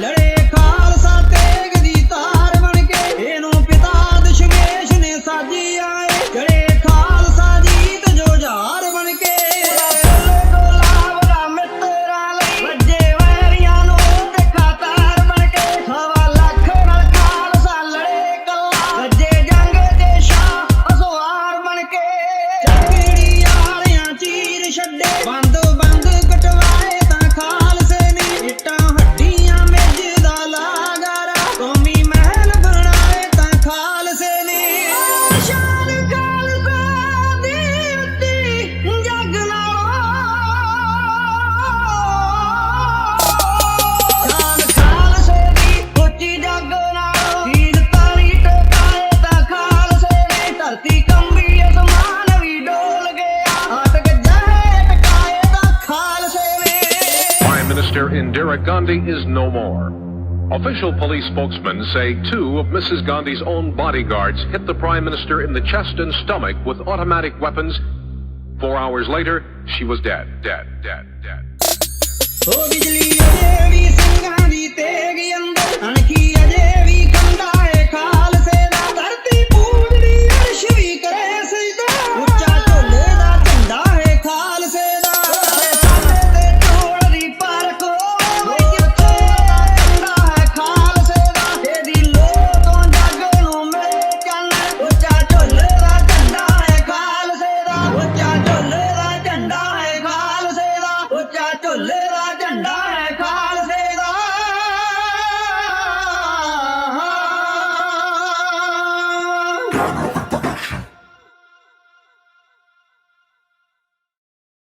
flores. Indira Gandhi is no more. Official police spokesmen say two of Mrs. Gandhi's own bodyguards hit the Prime Minister in the chest and stomach with automatic weapons. Four hours later, she was dead, dead, dead, dead. ਝੁੱਲੇ ਦਾ ਝੰਡਾ ਹੈ ਖਾਲਸੇ ਦਾ Oh,